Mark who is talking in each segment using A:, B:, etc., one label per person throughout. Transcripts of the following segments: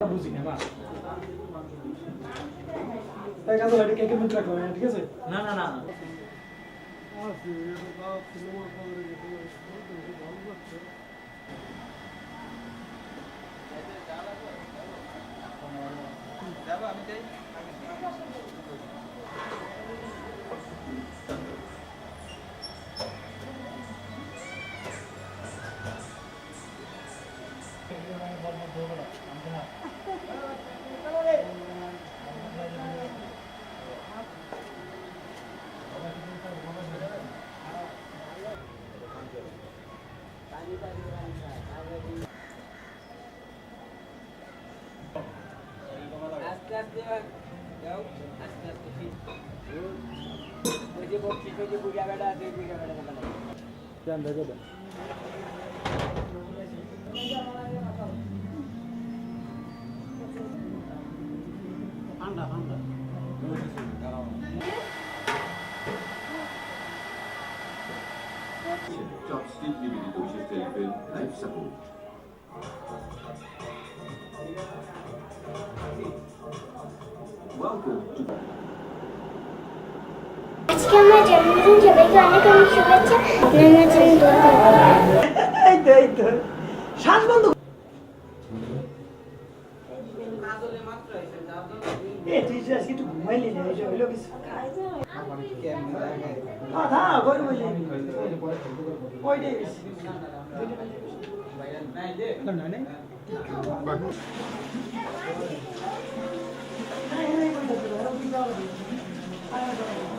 A: বুঝি না তাই কাজ এটা রাখলাম হ্যাঁ, ঠিক আছে?
B: না না না।
C: আস্তে আস্তে যাও আস্তে আস্তে ফিট ওই যে বকছি ওই যে বুড়া বেড়া আছে ওই বুড়া বেড়া দেখা যায়
A: দেন দেখো দেন
D: Chopstick নিবেদিত বিশেষ টেলিফিল্ম লাইফ সাপোর্ট
E: আজকে আমার জন্মদিন সবাইকে অনেক অনেক শুভেচ্ছা। আপনার জন্য দোয়া
A: এই তো এই তো। শ্বাস বন্ধ না এটা হইল কিছু কথা কই বলি ওইটাই বেশি না না না আগুন তো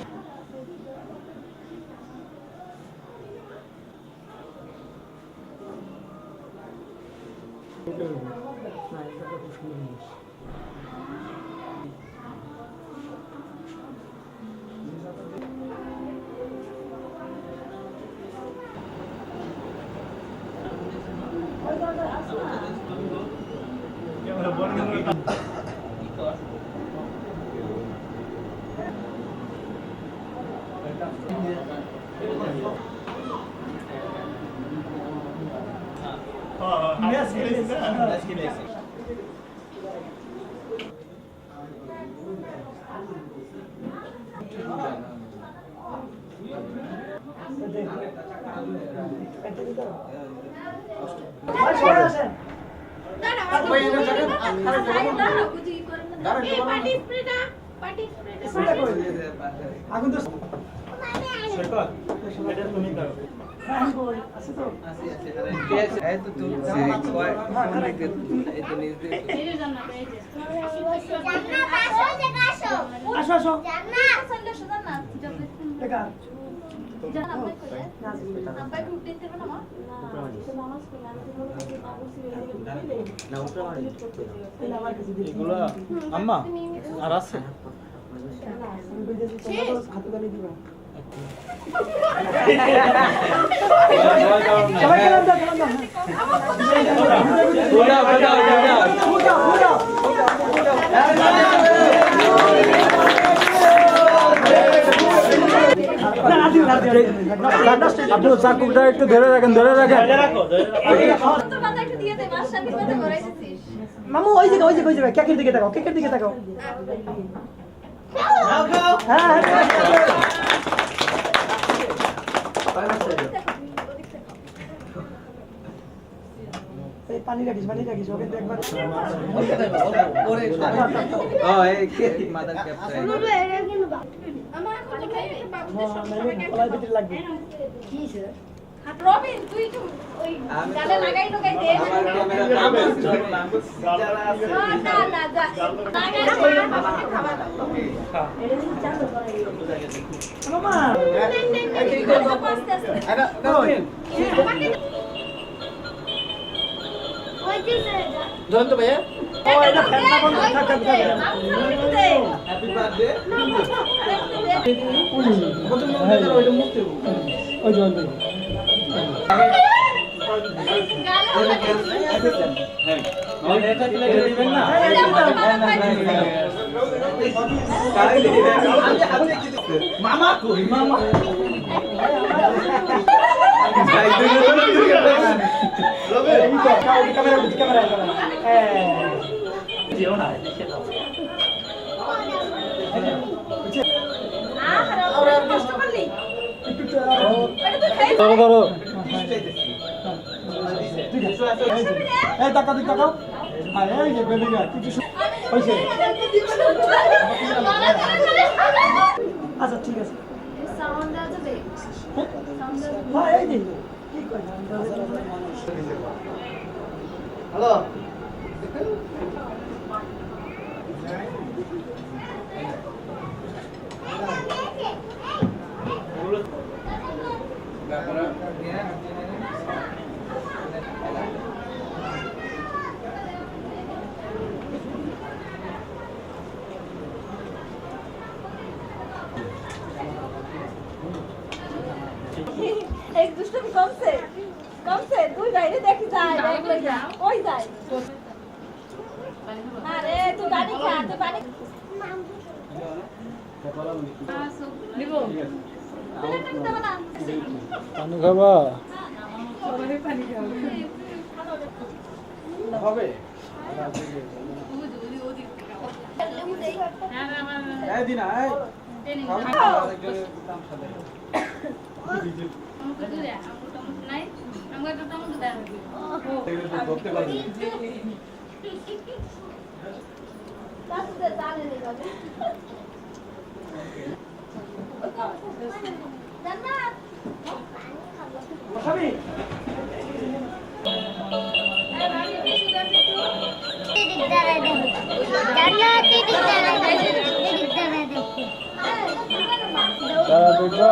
A: এটা তুমি দাও হ্যাঁ বল আছে তো
C: এই তো তুমি কয় ফোন দেখতে এই তো নিউজ দেখতে
A: আসো আসো
B: আম্মা আর আছে আপনি চাকুটা একটু ধরে রাখেন ধরে রাখেন।
A: মামু ওই জায়গা ওই জায়গা ওই জায়গা কেকের দিকে তাকাও কেকের দিকে তাকাও। হ্যাঁ হ্যাঁ এই পানি রাখিস পানি রাখিস ওকে তো
C: ও এই কে মাদার ক্যাপটা
A: গলার ভিতরে লাগবে
F: রবিন তুই একটু ওই
C: আমি
F: গালে
C: তো-
F: লাগাই ঢোকাই দে
C: আমার ক্যামেরা যারা আছে
F: না না না যা লাগাই দে আমাকে খাবার দাও।
A: মামা
F: আস্তে আস্তে
B: ধরেন তো ভাইয়া?
A: ও এটা বন্ধ থাক থাক
C: হ্যাপি বার্থডে
B: মামা কই মামা
E: ধরো ধরো
A: এই টাকা দিক টাকা হ্যাঁ এই যে বেবি গার্ড কিছু হয়েছে আচ্ছা ঠিক আছে
G: সাউন্ড দেওয়া যাবে
A: হ্যাঁ এই যে কি কয়
C: হ্যালো
G: এই দুষ্টমি কমছে কমছে তুই বাইরে দেখি যায় ওই যায় আরে তুই পানি খা তুই পানি
E: পানি খাবা?
C: হবে। দিনা
G: জান্নাত
A: খাবি
E: তারা দেখবা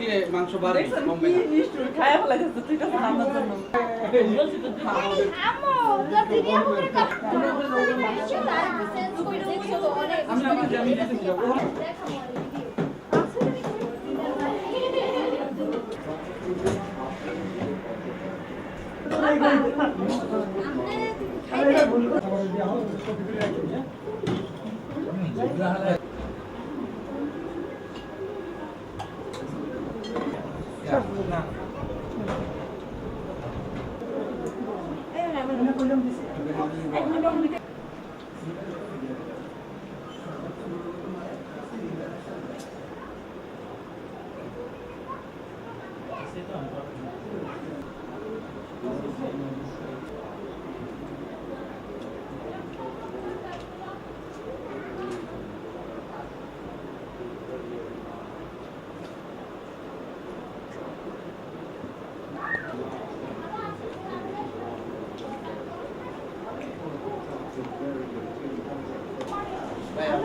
C: কাটিয়ে মাংস বাড়ে কমবে না।
G: আমার কাছে তার সেন্স করে দেখছ তো অনেক
C: আমি আমি
A: Altyazı M.K.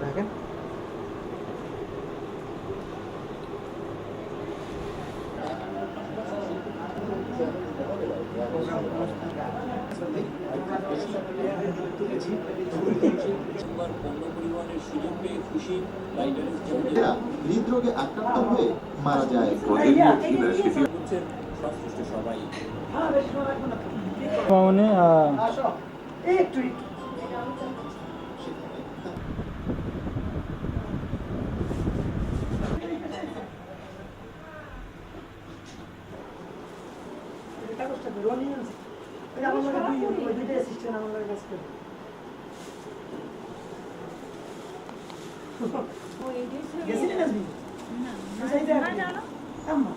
A: দেখেন
H: পণ্য পরিবহনের
I: এরা হৃদরোগে আক্রান্ত হয়ে মারা যায়।
B: মামনি হ্যাঁ
A: আসো একটু একটু কাগজটা বের হয়নি আনছি। আমার লগে দুই- ওই দুইটা assistant আমার লগে কাজ করে। গেছিলি নাজমি? না, আম্মা